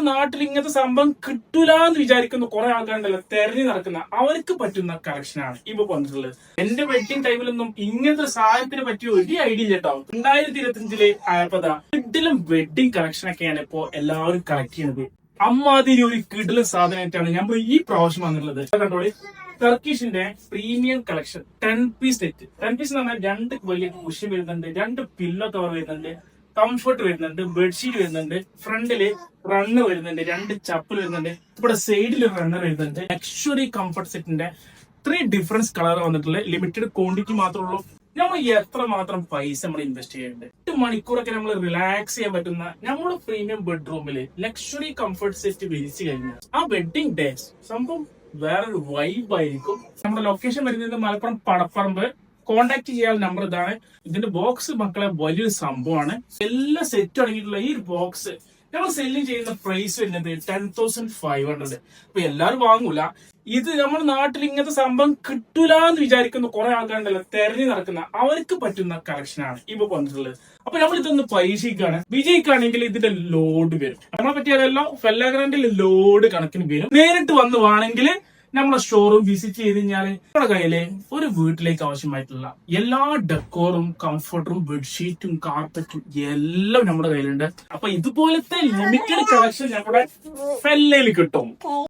നമ്മുടെ നാട്ടിൽ ഇങ്ങനത്തെ സംഭവം കിട്ടൂല എന്ന് വിചാരിക്കുന്ന കുറെ ആൾക്കാരുണ്ടല്ലോ. തെരഞ്ഞു നടക്കുന്ന അവർക്ക് പറ്റുന്ന കളക്ഷനാണ് ഇപ്പൊ വന്നിട്ടുള്ളത്. എന്റെ വെഡിങ് ടൈമിലൊന്നും ഇങ്ങനത്തെ സാധനത്തിനെ പറ്റിയ ഒരു ഐഡിയ ഇല്ല കേട്ടോ രണ്ടായിരത്തി ഇരുപത്തിയഞ്ചിൽ ആയപ്പോ കിഡിലും വെഡിങ് കളക്ഷൻ ഒക്കെയാണ് ഇപ്പോ എല്ലാവരും കളക്ട് ചെയ്യുന്നത്. അമ്മാതിരി ഒരു കിഡിലും സാധനമായിട്ടാണ് ഞാൻ ഈ പ്രാവശ്യം വന്നിട്ടുള്ളത്. കണ്ടോളി ടർക്കിഷിന്റെ premium collection ten piece set ten piece എന്ന് പറഞ്ഞാൽ രണ്ട് വലിയ കുഷൻ വരുന്നുണ്ട് രണ്ട് പില്ലോ കവർ വരുന്നുണ്ട് കംഫർട്ട് വരുന്നുണ്ട് ബെഡ്ഷീറ്റ് വരുന്നുണ്ട് ഫ്രണ്ടിൽ റണ്ണ് വരുന്നുണ്ട് രണ്ട് ചപ്പൽ വരുന്നുണ്ട് ഇവിടെ സൈഡിൽ റണ്ണർ വരുന്നുണ്ട്. ലക്ഷറി കംഫർട്ട് സെറ്റിന്റെ ത്രീ ഡിഫറൻസ് കളർ വന്നിട്ടുള്ള ലിമിറ്റഡ് ക്വാണ്ടിറ്റി മാത്രമേ ഉള്ളൂ നമ്മൾ എത്ര മാത്രം പൈസ നമ്മൾ ഇൻവെസ്റ്റ് ചെയ്യുന്നുണ്ട് എട്ട് മണിക്കൂറൊക്കെ നമ്മൾ റിലാക്സ് ചെയ്യാൻ പറ്റുന്ന നമ്മുടെ പ്രീമിയം ബെഡ്റൂമിൽ ലക്ഷറി കംഫർട്ട് സെറ്റ് വിരിച്ചു കഴിഞ്ഞാൽ ആ വെഡിങ് ഡേ സംഭവം വേറൊരു വൈബ് ആയിരിക്കും. നമ്മുടെ ലൊക്കേഷൻ വരുന്നത് മലപ്പുറം പടപ്പറമ്പ്. കോണ്ടാക്ട് ചെയ്യാൻ നമ്പർ ഇതാണ്. ഇതിന്റെ ബോക്സ് മക്കളെ വലിയൊരു സംഭവമാണ്. എല്ലാം സെറ്റ് അടങ്ങിയിട്ടുള്ള ഈ ഒരു ബോക്സ് നമ്മൾ സെല്ലിങ് ചെയ്യുന്ന പ്രൈസ് വരുന്നത് ടെൻ തൗസൻഡ് ഫൈവ് ഹൺഡ്രഡ് അപ്പൊ എല്ലാവരും വാങ്ങൂല. ഇത് നമ്മുടെ നാട്ടിൽ ഇങ്ങനത്തെ സംഭവം കിട്ടൂല എന്ന് വിചാരിക്കുന്ന കുറെ ആൾക്കാരുണ്ടല്ലോ തെരഞ്ഞു നടക്കുന്ന അവർക്ക് പറ്റുന്ന കളക്ഷനാണ് ഇപ്പൊ വന്നിട്ടുള്ളത്. അപ്പൊ നമ്മൾ ഇതൊന്ന് പരീക്ഷിക്കുകയാണ്. വിജയിക്കുകയാണെങ്കിൽ ഇതിന്റെ ലോഡ് വരും. നമ്മളെ പറ്റിയാലല്ലോ ഫെല്ലാഗ്രാൻഡിൽ ലോഡ് കണക്കിന് വരും. നേരിട്ട് വന്ന് വേണമെങ്കിൽ നമ്മളെ ഷോറൂം വിസിറ്റ് ചെയ്ത് കഴിഞ്ഞാൽ നമ്മുടെ കയ്യിലെ ഒരു വീട്ടിലേക്ക് ആവശ്യമായിട്ടുള്ള എല്ലാ ഡെക്കോറും കംഫർട്ടും ബെഡ്ഷീറ്റും കാർപ്പറ്റും എല്ലാം നമ്മുടെ കയ്യിലുണ്ട്. അപ്പൊ ഇതുപോലത്തെ ലിമിറ്റഡ് കളക്ഷൻ നമ്മുടെ ഫെല്ലയിൽ കിട്ടും.